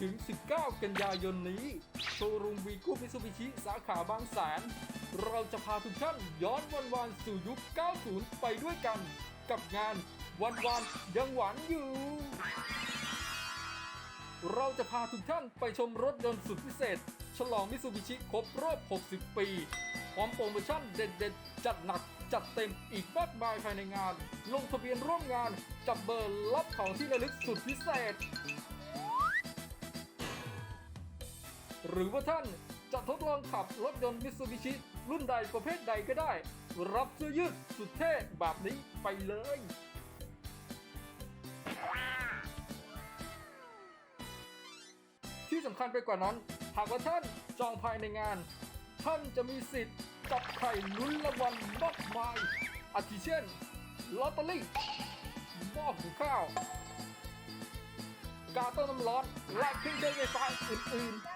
ถึง 19 กันยายนนี้ โชว์รูมวีคูมิซูบิชิสาขาบางแสน เราจะพาทุกท่านย้อนวันวานสู่ยุค 90 ไปด้วยกัน กับงานวันวานยังหวานอยู่ เราจะพาทุกท่านไปชมรถยนต์สุดพิเศษ ฉลองมิซูบิชิครบรอบ 60 ปี พร้อมโปรโมชั่นเด็ดๆ จัดหนักจัดเต็มอีกมากมายภายในงาน ลงทะเบียนร่วมงาน จับเบอร์รับของที่ระลึกสุดพิเศษ หรือว่าท่านจะทดลองขับรถยนต์มิ t ซูบิชิรุ่นใดประเภทใดก็ได้ รับเสื้อยืดสุดเท่แบบนี้ไปเลย ที่สำคัญไปกว่านั้น หากว่าท่านจองภายในงาน ท่านจะมีสิทธิ์จับไข่ลุ้นรางวัลมากมายอาทิเช่นลอตเตอรี่หม้อหุงข้าว กาต้มน้ำร้อนและเครื่องใช้ไฟฟ้าอื่นๆ